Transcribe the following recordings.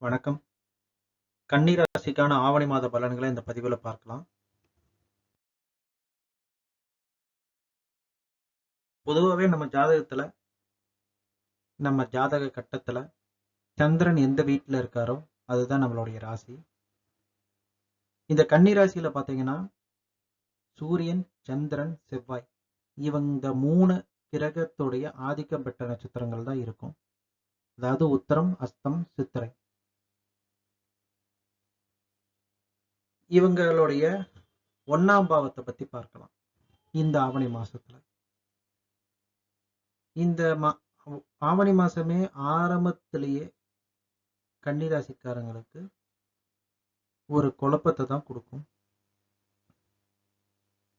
வணக்கம். கன்னி ராசிக்கான ஆவணி மாத பலன்களை இந்த பதிவுல பார்க்கலாம். பொதுவாவே நம்ம ஜாதகத்துல நம்ம ஜாதக கட்டத்துல சந்திரன் எந்த வீட்டில் இருக்காரோ, அதுதான் நம்மளுடைய ராசி. இந்த கன்னி ராசியில பார்த்தீங்கன்னா, சூரியன், சந்திரன், செவ்வாய் இவங்க மூணு கிரகத்துடைய ஆதிக்கம் பெற்ற நட்சத்திரங்கள் தான் இருக்கும். அதாவது உத்தரம், அஸ்தம், சித்திரை. இவங்களுடைய ஒன்னாம் பாவத்தை பத்தி பார்க்கலாம். இந்த ஆவணி மாசத்துல. இந்த மா ஆவணி மாசமே ஆரம்பத்திலேயே கன்னிராசிக்காரங்களுக்கு ஒரு குழப்பத்தை தான் கொடுக்கும்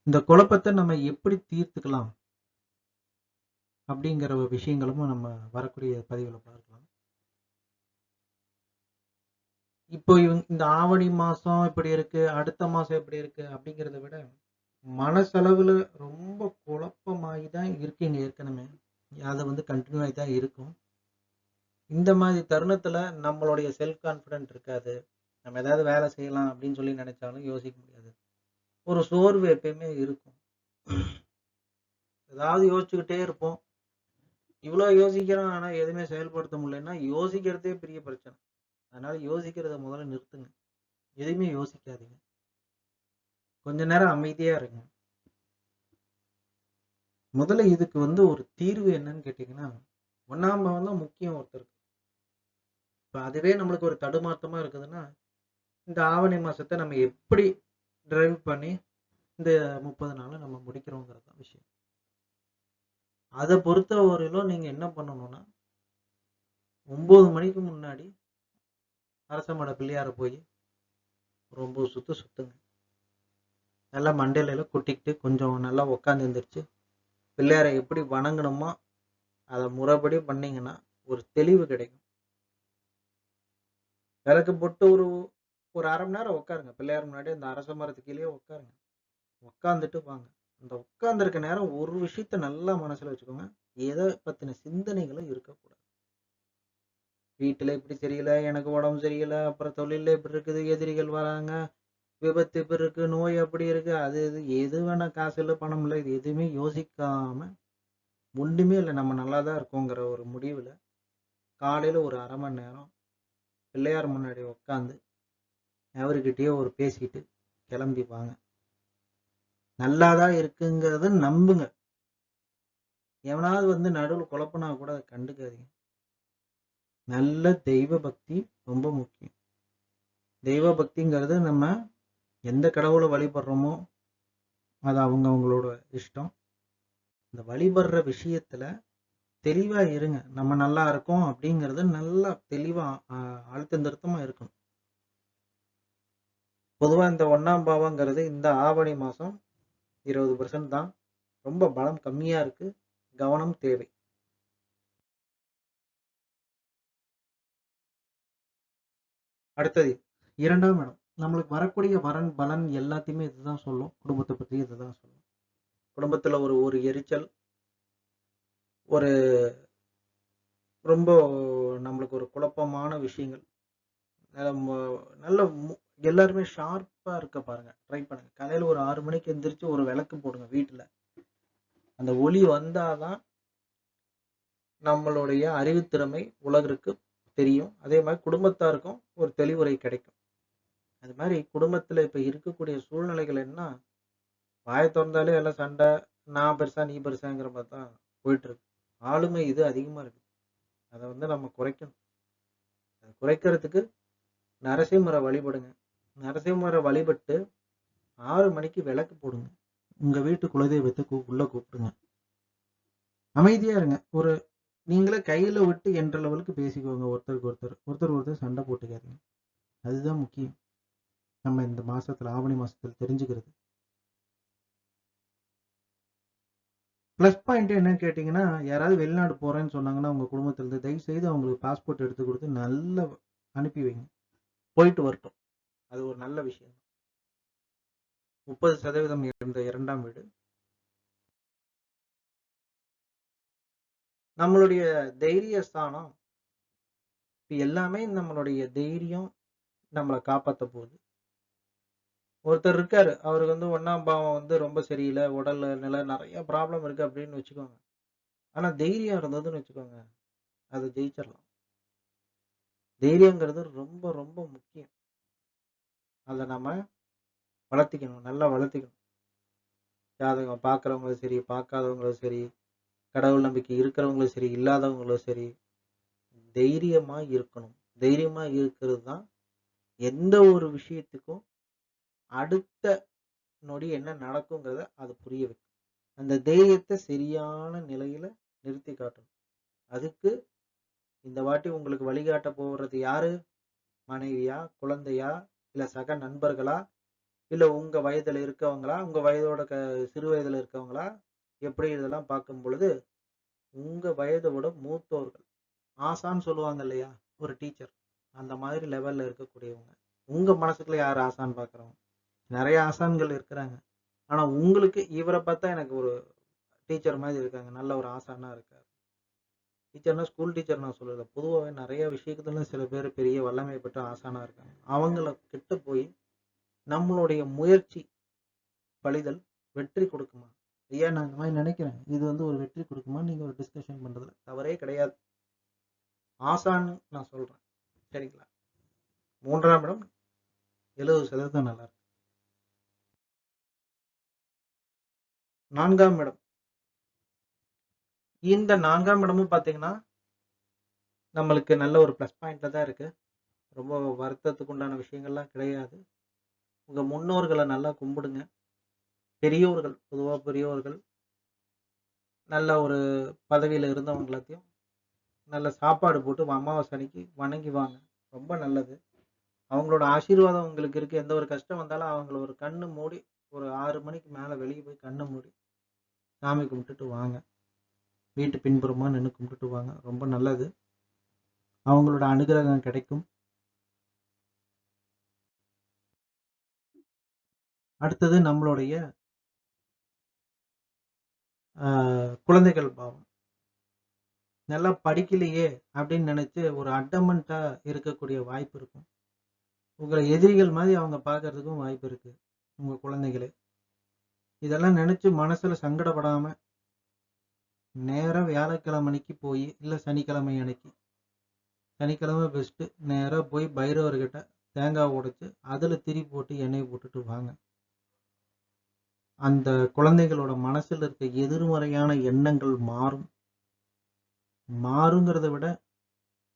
இந்த குழப்பத்தை நம்ம எப்படி தீர்த்துக்கலாம்? அப்படிங்கிற ஒரு விஷயங்களும் நம்ம வரக்கூடிய பதிவில் பார்க்கலாம். இப்போ இவங்க இந்த ஆவணி மாதம் இப்படி இருக்கு, அடுத்த மாசம் எப்படி இருக்கு அப்படிங்கிறத விட, மனசளவில் ரொம்ப குழப்பமாயி தான் இருக்குங்க ஏற்கனவே. அதை வந்து கண்டினியூ ஆகி தான் இருக்கும். இந்த மாதிரி தருணத்துல நம்மளுடைய செல்ஃப் கான்ஃபிடென்ட் இருக்காது. நம்ம ஏதாவது வேலை செய்யலாம் அப்படின்னு சொல்லி நினைச்சாலும் யோசிக்க முடியாது. ஒரு சோர்வு எப்பயுமே இருக்கும். ஏதாவது யோசிச்சுக்கிட்டே இருப்போம். இவ்வளோ யோசிக்கிறோம், ஆனால் எதுவுமே செயல்படுத்த முடியலன்னா, யோசிக்கிறதே பெரிய பிரச்சனை. அதனால யோசிக்கிறத முதல்ல நிறுத்துங்க. எதையுமே யோசிக்காதீங்க. கொஞ்ச நேரம் அமைதியா இருங்க. முதல்ல இதுக்கு வந்து ஒரு தீர்வு என்னன்னு கேட்டீங்கன்னா, ஒன்னாம் பாவம் தான் முக்கியம் ஒருத்தருக்கு. இப்ப அதுவே நம்மளுக்கு ஒரு தடுமாற்றமா இருக்குதுன்னா, இந்த ஆவணி மாசத்தை நம்ம எப்படி டிரைவ் பண்ணி இந்த 30 நாள நம்ம முடிக்கிறோங்கிறது தான் விஷயம். பொறுத்த வரையிலும் நீங்க என்ன பண்ணணும்னா ஒன்பது மணிக்கு முன்னாடி அரச பிள்ளையார போய் ரொம்ப சுத்து சுத்துங்க. நல்லா மண்டையில குட்டிக்கிட்டு கொட்டிக்கிட்டு கொஞ்சம் நல்லா உட்காந்து எந்திரிச்சு, பிள்ளையாரை எப்படி வணங்கணுமோ, அதை முறைப்படி பண்ணீங்கன்னா, ஒரு தெளிவு கிடைக்கும். விளக்கு போட்டு ஒரு ஒரு அரை மணி நேரம் உட்காருங்க. பிள்ளையார் முன்னாடி அந்த அரச மரத்து கீழே உட்காருங்க. உட்காந்துட்டு வாங்க. அந்த உட்காந்துருக்க நேரம் ஒரு விஷயத்த நல்லா மனசுல வச்சுக்கோங்க. எதை பத்தின சிந்தனைகளும் இருக்கக்கூடாது. வீட்டில் இப்படி சரியில்லை எனக்கு உடம்பு சரியில்லை அப்புறம் தொழிலில் இப்படி இருக்குது, எதிரிகள் வராங்க, விபத்து இப்படி இருக்கு, நோய் அப்படி இருக்கு, அது இது எது வேணா காசு இல்லை பணம் இல்லை இது எதுவுமே யோசிக்காம, ஒன்றுமே இல்லை நம்ம நல்லா தான் இருக்கோங்கிற ஒரு முடிவில் காலையில் ஒரு அரை மணி நேரம் பிள்ளையார் முன்னாடி உட்காந்து அவர்கிட்டயே ஒரு பேசிட்டு கிளம்பி வாங்க. நல்லா தான் இருக்குங்கிறத நம்புங்க. எவனாவது வந்து நடுவில் குழப்பினா கூட அதை கண்டுக்காதீங்க. நல்ல தெய்வ பக்தி ரொம்ப முக்கியம். தெய்வ பக்திங்கிறது நம்ம எந்த கடவுளை வழிபடுறோமோ, அது அவங்க அவங்களோட இஷ்டம். இந்த வழிபடுற விஷயத்துல தெளிவா இருங்க. நம்ம நல்லா இருக்கோம் அப்படிங்கிறது நல்லா தெளிவா அ திருத்தமா இருக்கணும். பொதுவா இந்த ஒன்னாம் பாவங்கிறது இந்த ஆவணி மாசம் 20% தான். ரொம்ப பலம் கம்மியா இருக்கு. கவனம் தேவை. அடுத்தது இரண்டாம் இடம். நம்மளுக்கு வரக்கூடிய வரன், பலன் எல்லாத்தையுமே இதுதான் சொல்லும். குடும்பத்தை பத்தி இதுதான் சொல்லும். குடும்பத்துல ஒரு ஒரு எரிச்சல் ஒரு ரொம்ப நம்மளுக்கு ஒரு குழப்பமான விஷயங்கள். நல்ல மு எல்லாருமே ஷார்ப்பா இருக்க பாருங்க. ட்ரை பண்ணுங்க. காலையில ஒரு ஆறு மணிக்கு எந்திரிச்சு ஒரு விளக்கு போடுங்க வீட்டுல. அந்த ஒளி வந்தாதான் நம்மளுடைய அறிவுத்திறமை உலகிற்கு தெரியும். அதே மாதிரி குடும்பத்தாருக்கும் ஒரு தெளிவுரை கிடைக்கும். அது மாதிரி குடும்பத்தில் இப்போ இருக்கக்கூடிய சூழ்நிலைகள் என்ன, வாய திறந்தாலே எல்லாம் சண்டை, நான் பெருசா, நீ பெருசாங்கிற மாதிரி தான் போயிட்டுருக்கு ஆளுமை இது அதிகமாக இருக்கு. அதை வந்து நம்ம குறைக்கணும். அதை குறைக்கிறதுக்கு நரசிம்மரை வழிபடுங்க. நரசிம்மரை வழிபட்டு ஆறு மணிக்கு விளக்கு போடுங்க. உங்கள் வீட்டு குலதெய்வத்தை கூ உள்ளே கூப்பிடுங்க. அமைதியாக இருங்க. ஒரு நீங்களே கையில விட்டு என்ற லெவலுக்கு பேசிக்கோங்க ஒருத்தருக்கு ஒருத்தர். ஒருத்தர் ஒருத்தர் சண்டை போட்டுக்காதீங்க. அதுதான் முக்கியம். நம்ம இந்த மாசத்துல ஆவணி மாசத்துல தெரிஞ்சுக்கிறது. ப்ளஸ் பாயிண்ட் என்னன்னு கேட்டிங்கன்னா யாராவது வெளிநாடு போறேன்னு சொன்னாங்கன்னா, உங்க குடும்பத்துல இருந்து தயவு செய்து அவங்களுக்கு பாஸ்போர்ட் எடுத்து கொடுத்து நல்லா அனுப்பி வைங்க. போயிட்டு வரட்டும். அது ஒரு நல்ல விஷயம். 30% இருந்த இரண்டாம் வீடு. நம்மளுடைய தைரிய ஸ்தானம் இப்போ எல்லாமே நம்மளுடைய தைரியம் நம்மளை காப்பாத்த போகுது. ஒருத்தர் இருக்காரு. அவருக்கு வந்து ஒன்னாம் பாவம் வந்து ரொம்ப சரியில்லை உடல் நிலை நிறைய ப்ராப்ளம் இருக்கு அப்படின்னு வச்சுக்கோங்க. ஆனா தைரியம் இருந்ததுன்னு வச்சுக்கோங்க, அதை ஜெயிச்சிடலாம் தைரியங்கிறது ரொம்ப ரொம்ப முக்கியம். அதை நாம வளர்த்திக்கணும். நல்லா வளர்த்திக்கணும். ஜாதகம் பார்க்குறவங்களும் சரி, பார்க்காதவங்களும் சரி, கடவுள் நம்பிக்கை இருக்கிறவங்களும் சரி, இல்லாதவங்களும் சரி, தைரியமாக இருக்கணும். தைரியமாக இருக்கிறது தான் எந்த ஒரு விஷயத்துக்கும் அடுத்த நொடி என்ன நடக்குங்கிறத அது புரிய வைக்கும். அந்த தைரியத்தை சரியான நிலையில நிறுத்தி காட்டணும். அதுக்கு இந்த வாட்டி உங்களுக்கு வழிகாட்ட போகிறது யாரு? மனைவியா? குழந்தையா? இல்லை சக நண்பர்களா? இல்லை உங்கள் வயதில் இருக்கவங்களா? உங்கள் வயதோட க சிறு வயதில் இருக்கவங்களா? எப்படி இதெல்லாம் பார்க்கும் பொழுது, உங்க வயதோட விட மூத்தோர்கள். ஆசான்னு சொல்லுவாங்க இல்லையா? ஒரு டீச்சர். அந்த மாதிரி லெவல்ல இருக்கக்கூடியவங்க. உங்க மனசுக்குள்ள யார் ஆசான்னு பார்க்குறவங்க? நிறைய ஆசான்கள் இருக்கிறாங்க. ஆனா உங்களுக்கு இவரை பார்த்தா எனக்கு ஒரு டீச்சர் மாதிரி இருக்காங்க. நல்ல ஒரு ஆசானா இருக்காரு. டீச்சர்னா ஸ்கூல் டீச்சர் நான் சொல்லல. பொதுவாகவே நிறைய விஷயத்துல சில பேர் பெரிய வல்லமை பெற்ற ஆசானா இருக்காங்க. அவங்கள கிட்ட போய் நம்மளுடைய முயற்சி பலிதல் வெற்றி கொடுக்குமா? ஐயா நான் இந்த மாதிரி நினைக்கிறேன் இது வந்து ஒரு வெற்றி கொடுக்குமா? நீங்க ஒரு டிஸ்கஷன் பண்றதுல தவறே கிடையாது. ஆசான்னு நான் சொல்றேன். சரிங்களா? மூன்றாம் இடம் 70% நல்லா இருக்கு. நான்காம் இடம். இந்த நான்காம் இடமும் பார்த்தீங்கன்னா, நம்மளுக்கு நல்ல ஒரு ப்ளஸ் பாயிண்ட்ல தான் இருக்கு. ரொம்ப வருத்தத்துக்கு உண்டான விஷயங்கள்லாம் கிடையாது. உங்க முன்னோர்களை நல்லா கும்பிடுங்க. பெரியோர்கள், பொதுவாக பெரியோர்கள். நல்ல ஒரு பதவியில் இருந்தவங்க எல்லாத்தையும் நல்ல சாப்பாடு போட்டு அமாவாசை அன்னைக்கு வணங்கி வாங்க. ரொம்ப நல்லது. அவங்களோட ஆசீர்வாதம் உங்களுக்கு இருக்குது எந்த ஒரு கஷ்டம் வந்தாலும் அவங்கள ஒரு கண்ணு மூடி ஒரு ஆறு மணிக்கு மேலே வெளியே போய் கண்ணை மூடி சாமி கும்பிட்டுட்டு வாங்க. வீட்டு பின்புறமாக நின்று கும்பிட்டுட்டு வாங்க. ரொம்ப நல்லது. அவங்களோட அனுகிரகம் கிடைக்கும். அடுத்தது நம்மளுடைய குழந்தைகள் பாவம். நல்லா படிக்கலையே அப்படின்னு நினைச்சு ஒரு அட்டமெண்ட்டா இருக்கக்கூடிய வாய்ப்பு இருக்கும். உங்களை எதிரிகள் மாதிரி அவங்க பார்க்கறதுக்கும் வாய்ப்பு இருக்கு. உங்க குழந்தைகளே. இதெல்லாம் நினைச்சு மனசுல சங்கடப்படாம நேராக வியாழக்கிழமை அன்னைக்கு போய் இல்லை சனிக்கிழமை அன்னைக்கு. சனிக்கிழமை பெஸ்ட்டு. நேராக போய் பைரவர்கிட்ட தேங்காய் உடைச்சி அதில் திரி போட்டு எண்ணெய் போட்டுட்டு வாங்க. அந்த குழந்தைகளோட மனசில் இருக்க எதிர்மறையான எண்ணங்கள் மாறும். மாறுங்கிறத விட,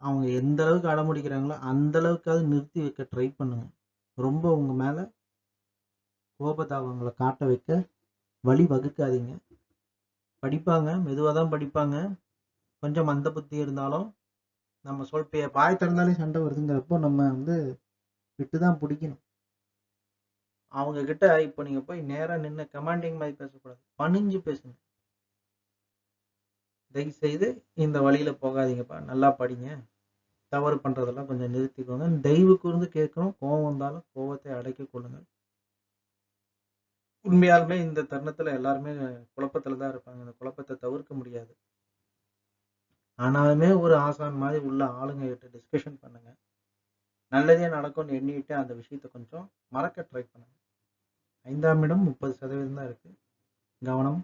அவங்க எந்த அளவுக்கு அடமுடிக்கிறாங்களோ அந்த அளவுக்காவது நிறுத்தி வைக்க ட்ரை பண்ணுங்க. ரொம்ப உங்க மேல கோபதாபங்களை காட்ட வைக்க வழி வகுக்காதீங்க. படிப்பாங்க. மெதுவாக தான் படிப்பாங்க. கொஞ்சம் மந்த புத்தி இருந்தாலும், நம்ம சொல் பாய் வாய் திறந்தாலே சண்டை வருதுங்கிறப்போ, நம்ம வந்து விட்டு தான் பிடிக்கணும் அவங்க கிட்ட இப்ப நீங்க போய் நேரா நின்று கமாண்டிங் மாதிரி பேசக்கூடாது. பணிஞ்சு பேசுங்க. தயவு செய்து இந்த வழியில போகாதீங்கப்பா. நல்லா படிங்க. தவறு பண்றதெல்லாம் கொஞ்சம் நிறுத்திக்கோங்க. தயவு கூர்ந்து கேட்கணும். கோவம் வந்தாலும் கோவத்தை அடக்கி கொள்ளுங்கள். உண்மையாலுமே இந்த தருணத்துல எல்லாருமே குழப்பத்துல தான் இருப்பாங்க. இந்த குழப்பத்தை தவிர்க்க முடியாது. ஆனாலுமே ஒரு ஆசான் மாதிரி உள்ள ஆளுங்க கிட்ட டிஸ்கஷன் பண்ணுங்க. நல்லதே நடக்கும்னு எண்ணிட்டு அந்த விஷயத்த கொஞ்சம் மறக்க ட்ரை பண்ணுங்க. ஐந்தாம் இடம் 30% தான் இருக்கு. கவனம்.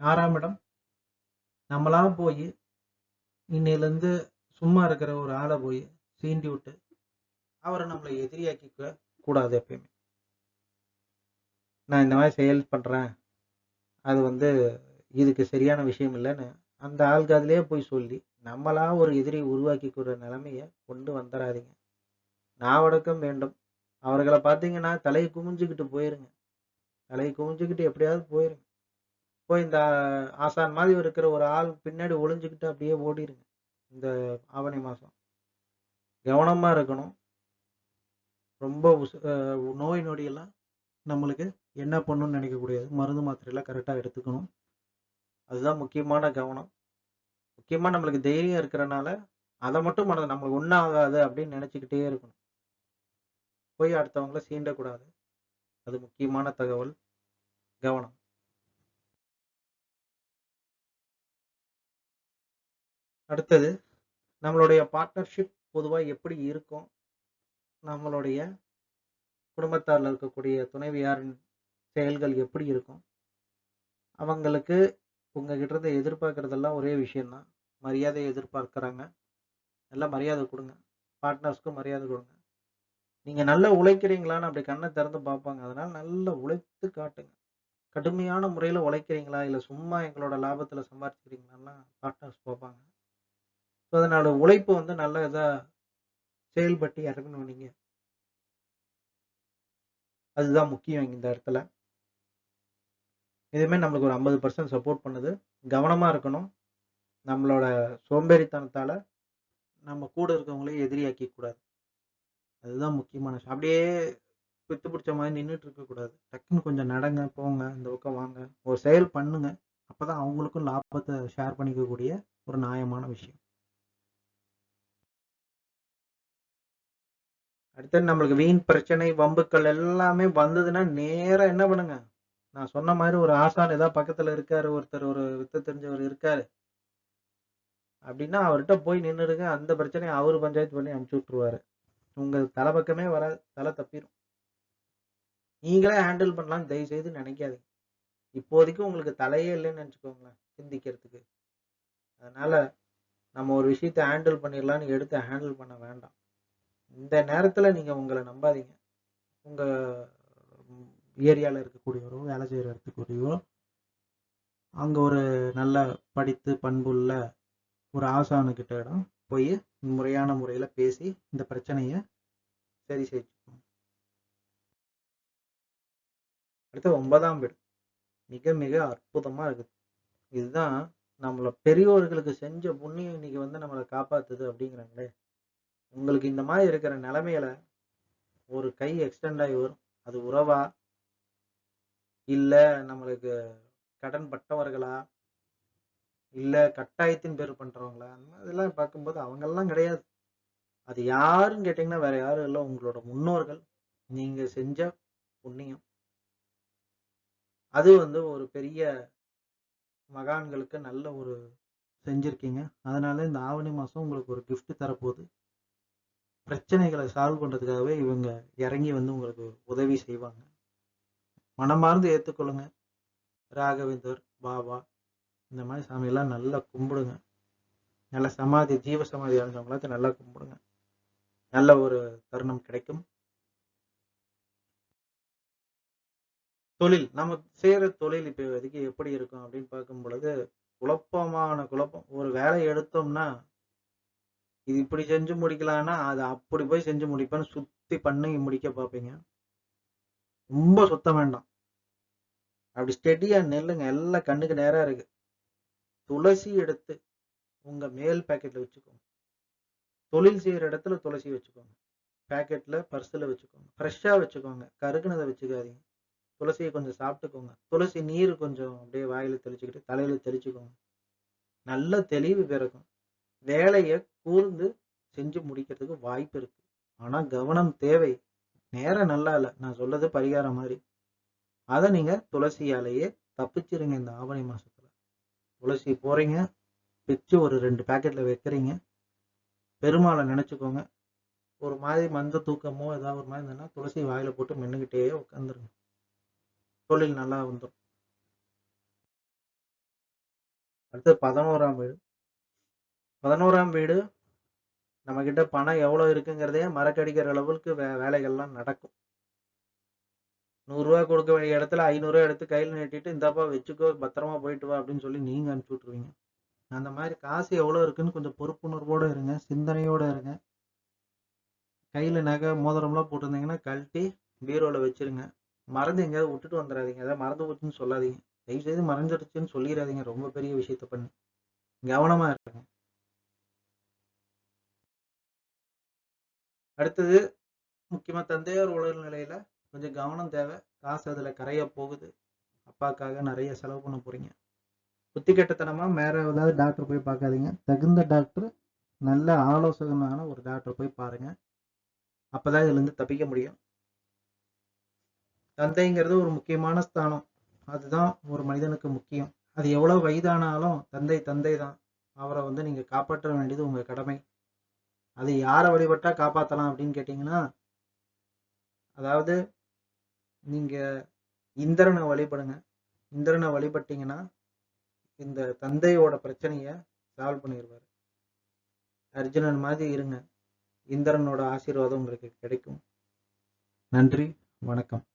ஆறாம் இடம். நம்மளா போய் இன்னையிலருந்து சும்மா இருக்கிற ஒரு ஆளை போய் சீண்டி விட்டு, அவரை நம்மளை எதிரியாக்கிக்க கூடாது எப்பயுமே. நான் இந்த மாதிரி செயல் பண்ணுறேன் அது வந்து இதுக்கு சரியான விஷயம் இல்லைன்னு அந்த ஆளுக்கு அதுலேயே போய் சொல்லி, நம்மளா ஒரு எதிரி உருவாக்கிக்கிற நிலைமையை கொண்டு வந்துடாதீங்க நாவடக்கம் வேண்டும். அவர்களை பார்த்தீங்கன்னா, தலையை குமிஞ்சுக்கிட்டு போயிருங்க. தலையை குமிஞ்சுக்கிட்டு எப்படியாவது போயிருங்க. போய் இந்த ஆசான் மாதிரி இருக்கிற ஒரு ஆள் பின்னாடி ஒளிஞ்சுக்கிட்டு அப்படியே ஓடிருங்க. இந்த ஆவணி மாதம் கவனமாக இருக்கணும். ரொம்ப நோய் நொடியெல்லாம் நம்மளுக்கு என்ன பண்ணணும்னு நினைக்கக்கூடியது. மருந்து மாத்திரையெல்லாம் கரெக்டாக எடுத்துக்கணும். அதுதான் முக்கியமான கவனம். முக்கியமாக நம்மளுக்கு தைரியம் இருக்கிறனால, அதை மட்டும் மனது நம்மளுக்கு ஒன்றாகாது ஆகாது அப்படின்னு நினச்சிக்கிட்டே இருக்கணும். போய் அடுத்தவங்கள சீண்டக்கூடாது. அது முக்கியமான தகவல். கவனம். அடுத்தது நம்மளுடைய பார்ட்னர்ஷிப் பொதுவாக எப்படி இருக்கும்? நம்மளுடைய குடும்பத்தாரில் இருக்கக்கூடிய துணைவியாரின் செயல்கள் எப்படி இருக்கும்? அவங்களுக்கு உங்ககிட்ட இருந்து எதிர்பார்க்கறதெல்லாம் ஒரே விஷயம் தான். எதிர்பார்க்குறாங்க எதிர்பார்க்கிறாங்க. நல்லா மரியாதை கொடுங்க பார்ட்னர்ஸ்க்கும் மரியாதை கொடுங்க நீங்க நல்லா உழைக்கிறீங்களான்னு அப்படி கண்ணை திறந்து பார்ப்பாங்க. அதனால நல்லா உழைத்து காட்டுங்க. கடுமையான முறையில் உழைக்கிறீங்களா? இல்லை சும்மா எங்களோட லாபத்தில் சம்பாரிச்சுக்கிறீங்களான்லாம் பார்ட்னர்ஸ் பார்ப்பாங்க. ஸோ அதனால உழைப்பு வந்து நல்ல இதாக செயல்பட்டு இறங்கணும் நீங்கள் அதுதான் முக்கியம் இந்த இடத்துல. இதுவுமே நம்மளுக்கு ஒரு 50% சப்போர்ட் பண்ணுது. கவனமாக இருக்கணும். நம்மளோட சோம்பேறித்தனத்தால் நம்ம கூட இருக்கவங்களையும் எதிரியாக்கிக்க கூடாது. அதுதான் முக்கியமான விஷயம். அப்படியே பித்து பிடிச்ச மாதிரி நின்றுட்டு இருக்கக்கூடாது. டக்குன்னு கொஞ்சம் நடங்க, போங்க, இந்த பக்கம் வாங்க. ஒரு செயல் பண்ணுங்க. அப்போதான் அவங்களுக்கும் லாபத்தை ஷேர் பண்ணிக்கக்கூடிய ஒரு நியாயமான விஷயம். அடுத்தது நம்மளுக்கு வீண் பிரச்சனை, வம்புக்கள் எல்லாமே வந்ததுன்னா, நேராக என்ன பண்ணுங்க? நான் சொன்ன மாதிரி ஒரு ஆசான் ஏதாவது பக்கத்துல இருக்காரு, ஒருத்தர் ஒரு வித்த தெரிஞ்சவர் இருக்காரு. அப்படின்னா அவர்கிட்ட போய் நின்றுடுங்க அந்த பிரச்சனையை அவரு பஞ்சாயத்து பண்ணி அனுப்பிச்சு விட்டுருவாரு. உங்கள் தலை பக்கமே வர தலை தப்பிடும் நீங்களே ஹேண்டில் பண்ணலாம்னு தயவு செய்து நினைக்காதீங்க. இப்போதைக்கு உங்களுக்கு தலையே இல்லைன்னு நினச்சிக்கோங்களேன் சிந்திக்கிறதுக்கு. அதனால நம்ம ஒரு விஷயத்த ஹேண்டில் பண்ணிடலான்னு எடுத்து ஹேண்டில் பண்ண வேண்டாம். இந்த நேரத்தில் நீங்கள் உங்களை நம்பாதீங்க. உங்கள் ஏரியாவில் இருக்கக்கூடியவரோ, வேலை செய்கிற இடத்துக்குரியவோ, அங்கே ஒரு நல்ல படித்து பண்புள்ள ஒரு ஆசானுகிட்டடம் போய் முறையான முறையில் பேசி இந்த பிரச்சனையை சரி செஞ்சுக்கணும். அடுத்து ஒன்பதாம் வீடு. மிக மிக அற்புதமா இருக்குது. இதுதான் நம்மள பெரியோர்களுக்கு செஞ்ச புண்ணியம் இன்னைக்கு வந்து நம்மளை காப்பாத்துது அப்படிங்கிறாங்களே. உங்களுக்கு இந்த மாதிரி இருக்கிற நிலைமையில ஒரு கை எக்ஸ்டெண்ட் ஆகி வரும். அது உறவா? இல்லை நம்மளுக்கு கடன் பட்டவர்களா? இல்லை கட்டாயத்தின் பேர் பண்றவங்களா? அந்த மாதிரிலாம் பார்க்கும்போது அவங்கெல்லாம் கிடையாது. அது யாருன்னு கேட்டீங்கன்னா, வேற யாரும் இல்லை உங்களோட முன்னோர்கள். நீங்க செஞ்ச புண்ணியம். அது வந்து ஒரு பெரிய மகான்களுக்கு நல்ல ஒரு செஞ்சுருக்கீங்க அதனால இந்த ஆவணி மாசம் உங்களுக்கு ஒரு கிஃப்ட் தரப்போகுது பிரச்சனைகளை சால்வ் பண்றதுக்காகவே இவங்க இறங்கி வந்து உங்களுக்கு உதவி செய்வாங்க. மனமார்ந்து ஏத்துக்கொள்ளுங்க. ராகவேந்தர், பாபா இந்த மாதிரி சாமியெல்லாம் நல்லா கும்பிடுங்க. நல்ல சமாதி, ஜீவ சமாதி அடைஞ்சவங்க நல்லா கும்பிடுங்க. நல்ல ஒரு தருணம் கிடைக்கும். தொழில். நம்ம செய்கிற தொழில் இப்போ இதுக்கு எப்படி இருக்கும் அப்படின்னு பார்க்கும் பொழுது, குழப்பமான குழப்பம். ஒரு வேலை எடுத்தோம்னா, இது இப்படி செஞ்சு முடிக்கலான்னா, அதை அப்படி போய் செஞ்சு முடிப்பேன்னு சுத்தி பண்ணி முடிக்க பார்ப்பீங்க. ரொம்ப சுத்த வேண்டாம். அப்படி ஸ்டெடியா நெல்லுங்க எல்லாம் கண்ணுக்கு நேராக இருக்கு. துளசி எடுத்து உங்க மேல் பேக்கெட்ல வச்சுக்கோங்க. தொழில் செய்யற இடத்துல துளசி வச்சுக்கோங்க. பாக்கெட்ல, பர்ஸ்ல வச்சுக்கோங்க. ஃப்ரெஷ்ஷா வச்சுக்கோங்க. கருக்குனதை வச்சுக்காதீங்க. துளசியை கொஞ்சம் சாப்பிட்டுக்கோங்க. துளசி நீர் கொஞ்சம் அப்படியே வாயில தெளிச்சுக்கிட்டு, தலையில தெளிச்சுக்கோங்க. நல்ல தெளிவு பிறக்கும். வேலையை கூர்ந்து செஞ்சு முடிக்கிறதுக்கு வாய்ப்பு இருக்கு. ஆனா கவனம் தேவை. நேரம் நல்லா இல்லை நான் சொல்றது பரிகாரம் மாதிரி அதை நீங்க துளசியாலேயே தப்பிச்சிருங்க இந்த ஆவணி மாசம் துளசி போறீங்க, வச்சு ஒரு ரெண்டு பேக்கெட்டில் வைக்கிறீங்க. பெருமாளை நினைச்சுக்கோங்க. ஒரு மாதிரி மந்த தூக்கமோ, ஏதாவது ஒரு மாதிரி இருந்ததுன்னா, துளசி வாயில போட்டு மென்னுகிட்டே உட்காந்துருங்க. தொழில் நல்லா வந்துடும் அடுத்து 11ஆம் வீடு. 11ஆம் வீடு நம்மகிட்ட பணம் எவ்வளோ இருக்குங்கிறதையே மறக்கடிக்கிற அளவுக்கு வே வேலைகள்லாம் நடக்கும். நூறுரூவா கொடுக்க வேண்டிய இடத்துல ஐநூறுரூவா எடுத்து கையில் நீட்டிட்டு, "இந்தாப்பா வச்சுக்கோ, பத்திரமா போயிட்டு வா" அப்படின்னு சொல்லி நீங்கள் அனுப்பிச்சி விட்ருவீங்க அந்த மாதிரி காசு எவ்வளோ இருக்குன்னு கொஞ்சம் பொறுப்புணர்வோடு இருங்க. சிந்தனையோட இருங்க. கையில் நகை, மோதிரம்லாம் போட்டிருந்தீங்கன்னா, கழட்டி பீரோவில் வச்சுருங்க. மறந்து எங்கேயாவது விட்டுட்டு வந்துடாதீங்க ஏதாவது மறந்து போச்சுன்னு சொல்லாதீங்க. தயவுசெய்து மறைஞ்சிடுச்சுன்னு சொல்லிடாதீங்க ரொம்ப பெரிய விஷயத்த பண்ணி. கவனமாக இருங்க. அடுத்தது, முக்கியமாக தந்தையார் உலக நிலையில் கொஞ்சம் கவனம் தேவை. காசு அதுல கரைய போகுது. அப்பாக்காக நிறைய செலவு பண்ண போறீங்க. புத்திகெட்டத்தனமா வேற ஏதாவது டாக்டர் போய் பார்க்காதீங்க. தகுந்த டாக்டர், நல்ல ஆலோசகனான ஒரு டாக்டர் போய் பாருங்க. அப்பதான் இதுலருந்து தப்பிக்க முடியும். தந்தைங்கிறது ஒரு முக்கியமான ஸ்தானம். அதுதான் ஒரு மனிதனுக்கு முக்கியம். அது எவ்வளவு வயதானாலும் தந்தை தந்தை தான். அவரை வந்து நீங்க காப்பாற்ற வேண்டியது உங்க கடமை அது யாரை வழிபட்டா காப்பாற்றலாம் அப்படின்னு கேட்டீங்கன்னா அதாவது நீங்க இந்திரனை வழிபடுங்க. இந்திரனை வழிபட்டீங்கன்னா இந்த தந்தையோட பிரச்சனைய சால்வ் பண்ணிடுவார் அர்ஜுனன் மாதிரி இருங்க. இந்திரனோட ஆசீர்வாதம் உங்களுக்கு கிடைக்கும். நன்றி வணக்கம்.